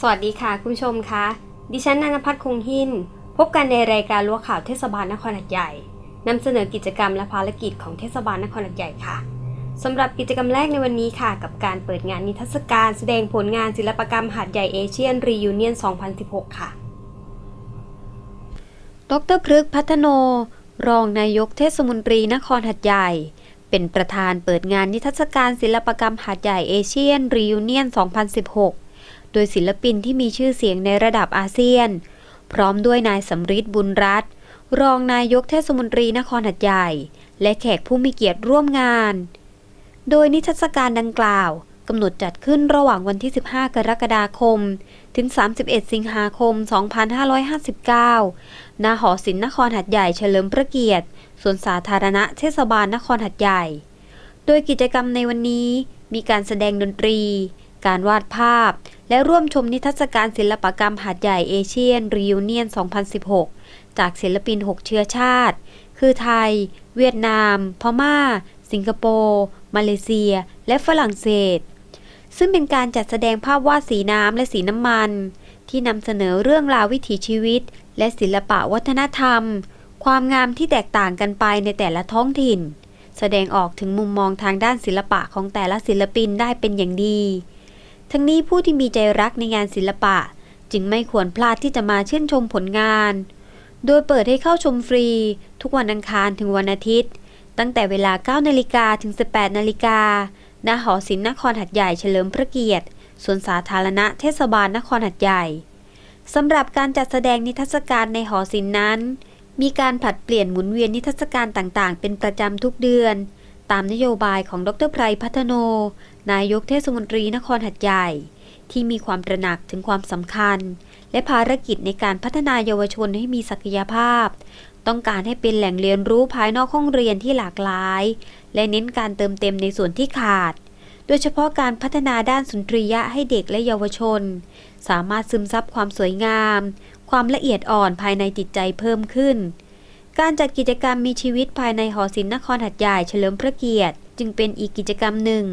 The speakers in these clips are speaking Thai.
สวัสดีค่ะคุณผู้ชมคะดิฉันนันพัฒน์คงหิน พบกันในรายการล้วข่าวเทศบาลนครหัดใหญ่นำเสนอกิจกรรมและภารกิจของเทศบาลนครหัดใหญ่ค่ะสำหรับกิจกรรมแรกในวันนี้ค่ะ กับการเปิดงานนิทรรศการแสดงผลงานศิลปกรรมหัดใหญ่เอเชียนรียูเนียน 2016 ค่ะ ดรพฤกพัฒโน รองนายกเทศมนตรีนครหัดใหญ่ เป็นประธานเปิดงานนิทรรศการศิลปกรรมหัดใหญ่เอเชียนรียูเนียน 2016 โดยศิลปินที่มีชื่อเสียงในระดับอาเซียน พร้อมด้วยนายสำริดบุญรัตน์รองนายกเทศมนตรีนครหัดใหญ่ และแขกผู้มีเกียรติร่วมงาน โดยนิทรรศการดังกล่าวกำหนดจัดขึ้นระหว่างวันที่ 15 กรกฎาคม ถึง 31 สิงหาคม 2559 ณ หอศิลป์นครหัดใหญ่เฉลิมพระเกียรติสวนสาธารณะเทศบาลนครหัดใหญ่ โดยกิจกรรมในวันนี้มีการแสดงดนตรี การวาดภาพ และร่วมชมนิทรรศการศิลปกรรมหัดใหญ่เอเชียนรียูเนียน 2016 จากศิลปิน 6 เชื้อชาติ คือไทย เวียดนาม พม่า สิงคโปร์ มาเลเซีย และฝรั่งเศส ซึ่งเป็นการจัดแสดงภาพวาดสีน้ำและสีน้ำมัน ที่นำเสนอเรื่องราววิถีชีวิต และศิลปะวัฒนธรรม ความงามที่แตกต่างกันไปในแต่ละท้องถิ่นแสดงออกถึงมุมมองทางด้านศิลปะของแต่ละศิลปินได้เป็นอย่างดี ทั้งนี้ผู้ที่มีใจรักในงานศิลปะ จึงไม่ควรพลาดที่จะมาชื่นชมผลงาน โดยเปิดให้เข้าชมฟรี ทุกวันอังคารถึงวันอาทิตย์ ตั้งแต่เวลา 9 นาฬิกาถึง 18 นาฬิกาณหอศิลป์นครหัดใหญ่เฉลิมพระเกียรติสวนสาธารณะเทศบาลนครหัดใหญ่สำหรับการจัดแสดงนิทรรศการในหอศิลป์นั้น มีการผลัดเปลี่ยนหมุนเวียนนิทรรศการต่างๆ เป็นประจำทุกเดือน ตามนโยบายของดรไพรพัฒโน นายกเทศมนตรีนครหัดใหญ่ ที่มีความตระหนักถึงความสำคัญ และภารกิจในการพัฒนาเยาวชนให้มีศักยภาพ ต้องการให้เป็นแหล่งเรียนรู้ภายนอกห้องเรียนที่หลากหลาย และเน้นการเติมเต็มในส่วนที่ขาด โดยเฉพาะการพัฒนาด้านสุนทรียะให้เด็กและเยาวชน สามารถซึมซับความสวยงาม ความละเอียดอ่อนภายในจิตใจเพิ่มขึ้น การจัดกิจกรรมมีชีวิตภายในหอศิลป์นครหัดใหญ่เฉลิมพระเกียรติ จึงเป็นอีกกิจกรรมหนึ่ง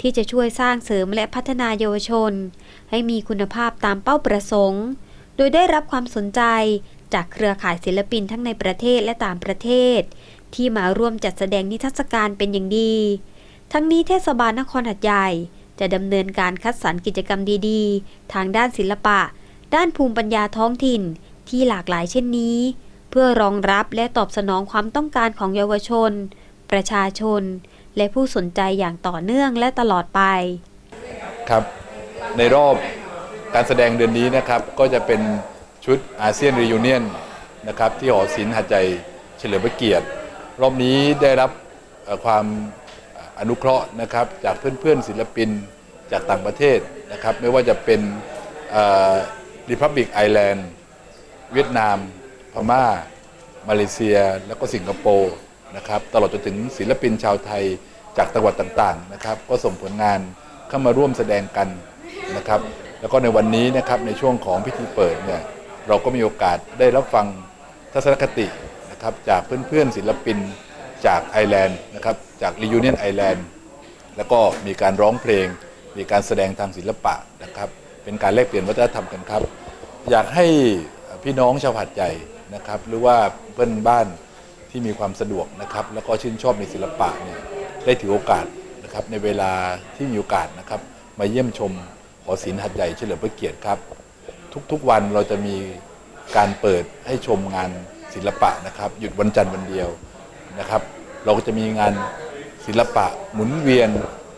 ที่จะช่วยสร้างเสริมและพัฒนาเยาวชน ให้มีคุณภาพตามเป้าประสงค์ โดยได้รับความสนใจจากเครือข่ายศิลปินทั้งในประเทศและต่างประเทศ ที่มาร่วมจัดแสดงนิทรรศการเป็นอย่างดี ทั้งนี้เทศบาลนครหัดใหญ่ จะดำเนินการคัดสรรกิจกรรมดีๆ ทางด้านศิลปะ ด้านภูมิปัญญาท้องถิ่นที่หลากหลายเช่นนี้ เพื่อรองรับและตอบสนองความต้องการของเยาวชน ประชาชน และผู้สนใจอย่างต่อเนื่องและตลอดไป ครับ ในรอบการแสดงเดือนนี้นะครับก็จะเป็นชุดอาเซียนรี u n เนียนนะครับที่หอศิลป์หัดใจเฉลิมพระเกียรติ รอบนี้ได้รับความอนุเคราะห์นะครับจากเพื่อนๆศิลปินจากต่างประเทศนะครับไม่ว่าจะเป็นริพับบิกไอแลนด์เวียดนาม พม่า มาเลเซีย แล้วก็สิงคโปร์นะครับตลอดจนถึงศิลปินชาวไทยจากจังหวัดต่างๆนะครับ ก็ส่งผลงานเข้ามาร่วมแสดงกันนะครับ แล้วก็ในวันนี้นะครับในช่วงของพิธีเปิดเนี่ยเราก็มีโอกาสได้รับฟังทัศนคตินะครับจากเพื่อนๆศิลปินจากไอร์แลนด์นะครับจากรี u n เนียนไอแลนด์แล้วก็มีการร้องเพลง มีการแสดงทางศิลปะนะครับ เป็นการแลกเปลี่ยนวัฒนธรรมกันครับ อยากให้พี่น้องชาวหัดใหญ่ นะครับ หรือว่าเพื่อนบ้านที่มีความสะดวกนะครับ แล้วก็ชื่นชอบในศิลปะเนี่ยได้ถือโอกาสนะครับในเวลาที่มีโอกาสนะครับ มาเยี่ยมชมหอศิลป์หัดใหญ่เฉลิมพระเกียรติครับ ทุกๆวันเราจะมีการเปิดให้ชมงานศิลปะนะครับ หยุดวันจันทร์วันเดียวนะครับ เราก็จะมีงานศิลปะหมุนเวียน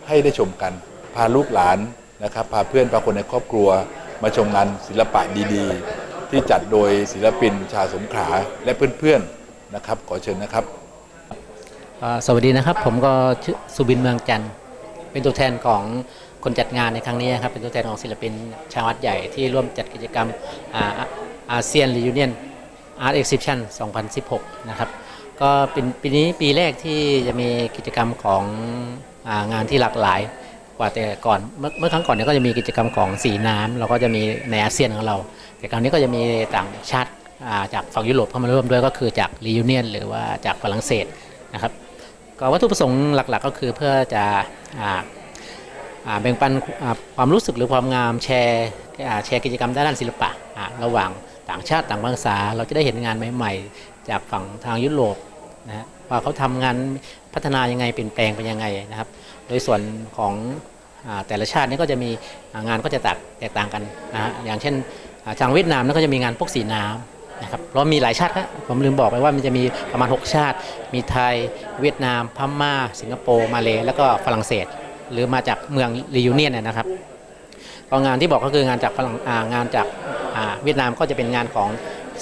ให้ได้ชมกัน พาลูกหลานนะครับ พาเพื่อนพาคนในครอบครัว มาชมงานศิลปะดีๆ ที่จัดโดยศิลปินชาวสงขลาและเพื่อนๆนะครับ ขอเชิญนะครับ สวัสดีนะครับ ผมก็ชื่อสุบินเมืองจันทร์เป็นตัวแทนของคนจัดงานในครั้งนี้ครับเป็นตัวแทนของศิลปินชาววัดใหญ่ที่ร่วมจัดกิจกรรมอาเซียนรียูเนียนอาร์ตเอ็กซิบิชัน2016 นะครับ ก็เป็นปีนี้ปีแรกที่จะมีกิจกรรมของอางานที่หลากหลาย กว่าแต่ก่อนเมื่อเมื่อครั้งก่อนเนี่ยก็จะมีกิจกรรมของสีน้ำเราก็จะมีในอาเซียนของเรา แต่คราวนี้ก็จะมีต่างชาติจากฝั่งยุโรปเข้ามาร่วมด้วยก็คือจากรียูเนียนหรือว่าจากฝรั่งเศสนะครับก็วัตถุประสงค์หลักๆ ก็คือเพื่อจะแบ่งปันความรู้สึกหรือความงามแชร์แชร์กิจกรรมด้านศิลปะระหว่างต่างชาติต่างภาษา เราจะได้เห็นงานใหม่ ๆ จากฝั่งทางยุโรปนะฮะ ว่าเขาทำงานพัฒนายังไงเปลี่ยนแปลงไปยังไงนะครับ โดยส่วนของแต่ละชาตินี่ก็จะมีงานก็จะแตกแตกต่างกันนะฮะอย่างเช่นทางเวียดนามนี่ก็จะมีงานพวกสีน้ำนะครับเรามีหลายชาติครับผมลืมบอกไปว่ามันจะมีประมาณ 6 ชาติ มีไทย เวียดนาม พม่า สิงคโปร์ มาเลแล้วก็ฝรั่งเศส หรือมาจากเมืองรียูเนียนยนะครับก็งานที่บอกก็คืองานจากฝรั่งงานจากเวียดนามก็จะเป็นงานของ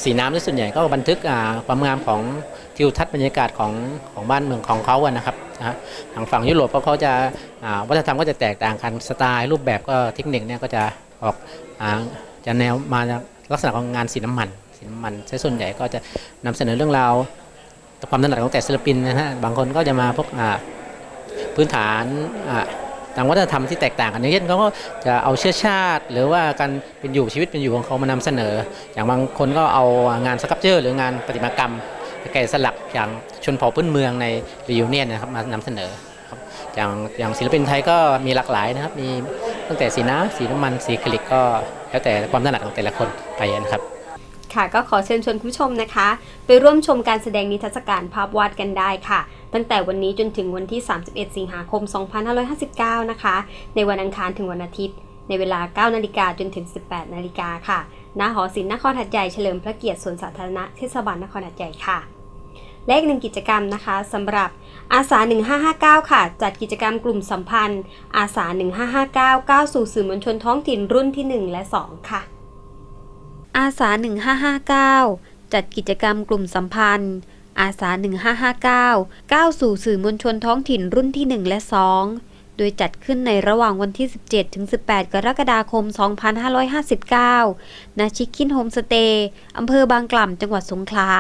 สีน้ำที่ส่วนใหญ่ก็บันทึกความงามของทิวทัศน์บรรยากาศของของบ้านเมืองของเขาอะนะครับนะทางฝั่งยุโรปเขาจะวัฒนธรรมก็จะแตกต่างกันสไตล์รูปแบบก็เทคนิคเนี่ยก็จะออกจะแนวมาจากลักษณะของงานสีน้ำมันสีน้ำมันใช้ส่วนใหญ่ก็จะนำเสนอเรื่องราวความถนัดของแต่ศิลปินนะฮะบางคนก็จะมาพวกพื้นฐาน อ่าทางวัฒนธรรมที่แตกต่างกันอย่างเช่นเขาก็จะเอาเชื้อชาติ หรือว่าการเป็นอยู่ชีวิตเป็นอยู่ของเขามานำเสนอ อย่างบางคนก็เอางานสครับเจอร์ หรืองานประติมากรรมแกะสลักอย่างชนเผ่าพื้นเมืองในรีวิวเนียนนะครับมานำเสนอครับอย่างอย่างศิลปินไทยก็มีหลากหลายนะครับ มีตั้งแต่สีน้ำสีน้ำมันสีคลิกก็แล้วแต่ความถนัดของแต่ละคนไปนะครับ ค่ะก็ขอเชิญชวนคุณผู้ชมนะคะ ไปร่วมชมการแสดงนิทรรศการภาพวาดกันได้ค่ะ ตั้งแต่วันนี้จนถึงวันที่ 31 สิงหาคม 2559 นะคะ ในวันอังคารถึงวันอาทิตย์ ในเวลา 9 นาฬิกาจนถึง 18 นาฬิกาค่ะ ณ หอศิลป์นครหัดใหญ่เฉลิมพระเกียรติสวนสาธารณะเทศบาลนครหัดใหญ่ค่ะและอีกหนึ่งกิจกรรมนะคะสำหรับอาสา 1559 ค่ะ จัดกิจกรรมกลุ่มสัมพันธ์ อาสา 1559ก้าวสู่สื่อมวลชนท้องถิ่นรุ่นที่ 1 และ 2 ค่ะ อาสา 1559 จัดกิจกรรมกลุ่มสัมพันธ์ อาสา 1559 ก้าวสู่สื่อมวลชนท้องถิ่นรุ่นที่ 1 และ 2 โดยจัดขึ้นในระหว่างวันที่ 17 ถึง 18 กรกฎาคม 2559 ณ ชิคคินโฮมสเตย์อำเภอบางกล่ำจังหวัดสงขลา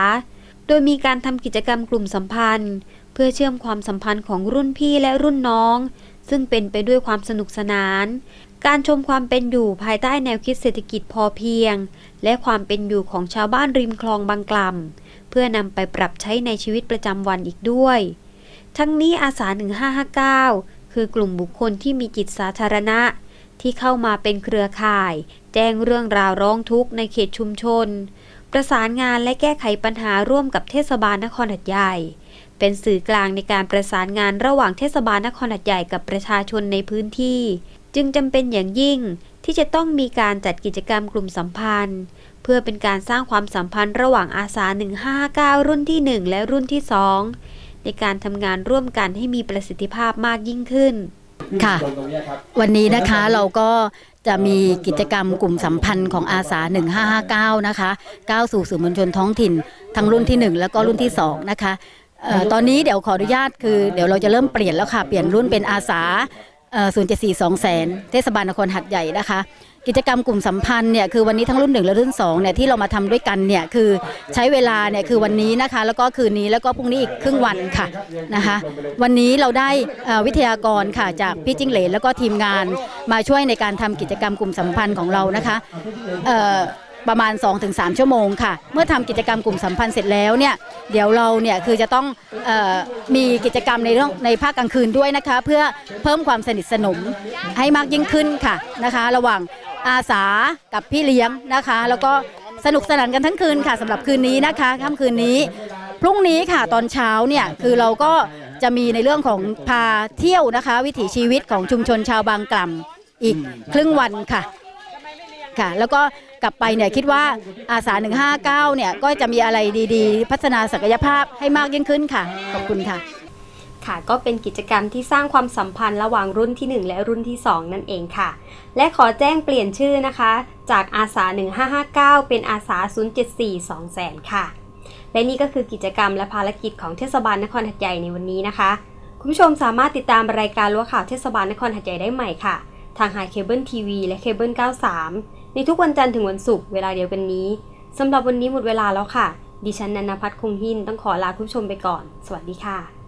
โดยมีการทำกิจกรรมกลุ่มสัมพันธ์ เพื่อเชื่อมความสัมพันธ์ของรุ่นพี่และรุ่นน้องซึ่งเป็นไปด้วยความสนุกสนาน การชมความเป็นอยู่ภายใต้แนวคิดเศรษฐกิจพอเพียง และความเป็นอยู่ของชาวบ้านริมคลองบางกล่ำเพื่อนำไปปรับใช้ในชีวิตประจำวันอีกด้วย ทั้งนี้อาสา 1559 คือกลุ่มบุคคลที่มีจิตสาธารณะ ที่เข้ามาเป็นเครือข่าย แจ้งเรื่องราวร้องทุกข์ในเขตชุมชน ประสานงานและแก้ไขปัญหาร่วมกับเทศบาลนครหัดใหญ่เป็นสื่อกลางในการประสานงานระหว่างเทศบาลนครหัดใหญ่กับประชาชนในพื้นที่ จึงจำเป็นอย่างยิ่งที่จะต้องมีการจัดกิจกรรมกลุ่มสัมพันธ์ เพื่อเป็นการสร้างความสัมพันธ์ระหว่างอาสา159 รุ่นที่ 1 และรุ่นที่ 2 ในการทำงานร่วมกันให้มีประสิทธิภาพมากยิ่งขึ้นค่ะ วันนี้นะคะเราก็จะมีกิจกรรมกลุ่มสัมพันธ์ของอาสา 1559 นะคะก้าวสู่สื่อมวลชนท้องถิ่น ทั้งรุ่นที่ 1 แล้วก็รุ่นที่ 2 นะคะเอ่อตอนนี้เดี๋ยวขออนุญาตคือเดี๋ยวเราจะเริ่มเปลี่ยนแล้วค่ะ เปลี่ยนรุ่นเป็นอาสา เอ่อ074 2แสนเทศบาลนครหัดใหญ่นะคะ กิจกรรมกลุ่มสัมพันธ์เนี่ยคือวันนี้ทั้งรุ่นหนึ่งและรุ่นสองเนี่ยที่เรามาทำด้วยกันเนี่ยคือใช้เวลาเนี่ยคือวันนี้นะคะ แล้วก็คืนนี้แล้วก็พรุ่งนี้อีกครึ่งวันค่ะนะคะ วันนี้เราได้วิทยากรค่ะจากพี่จิ้งเหลนแล้วก็ทีมงานมาช่วยในการทำกิจกรรมกลุ่มสัมพันธ์ของเรานะคะเอ่อ ประมาณ 2-3 ชั่วโมงค่ะ เมื่อทำกิจกรรมกลุ่มสัมพันธ์เสร็จแล้วเนี่ยเดี๋ยวเราเนี่ยคือจะต้องออมีกิจกรรมในเรื่องในภาคกลางคืนด้วยนะคะ เพื่อเพิ่มความสนิทสนมให้มากยิ่งขึ้นค่ะนะคะ ระหว่างอาสากับพี่เลี้ยงนะคะ แล้วก็สนุกสนานกันทั้งคืนค่ะสำหรับคืนนี้นะคะค่ำคืนนี้ พรุ่งนี้ค่ะตอนเช้าเนี่ยคือเราก็จะมีในเรื่องของพาเที่ยวนะคะ วิถีชีวิตของชุมชนชาวบางกล่ำอีกครึ่งวันค่ะ ค่ะ แล้วก็กลับไปเนี่ยคิดว่าอาสา 159 เนี่ยก็จะมีอะไรดีๆ พัฒนาศักยภาพให้มากยิ่งขึ้นค่ะ ขอบคุณค่ะ ค่ะ ก็เป็นกิจกรรมที่สร้างความสัมพันธ์ระหว่างรุ่นที่ 1 และรุ่นที่ 2 นั่นเองค่ะ และขอแจ้งเปลี่ยนชื่อนะคะ จากอาสา 1559 เป็นอาสา 074 2แสนค่ะ และนี่ก็คือกิจกรรมและภารกิจของเทศบาลนครหัดใหญ่ในวันนี้นะคะคุณผู้ชมสามารถติดตามรายการรั้วข่าวเทศบาลนครหัดใหญ่ได้ใหม่ค่ะ ทางไฮเคเบิลทีวีและเคเบิล93 ในทุกวันจันทร์ถึงวันศุกร์เวลาเดียวกันนี้สำหรับวันนี้หมดเวลาแล้วค่ะ ดิฉันนันพัฒน์คงหินต้องขอลาคุณผู้ชมไปก่อน สวัสดีค่ะ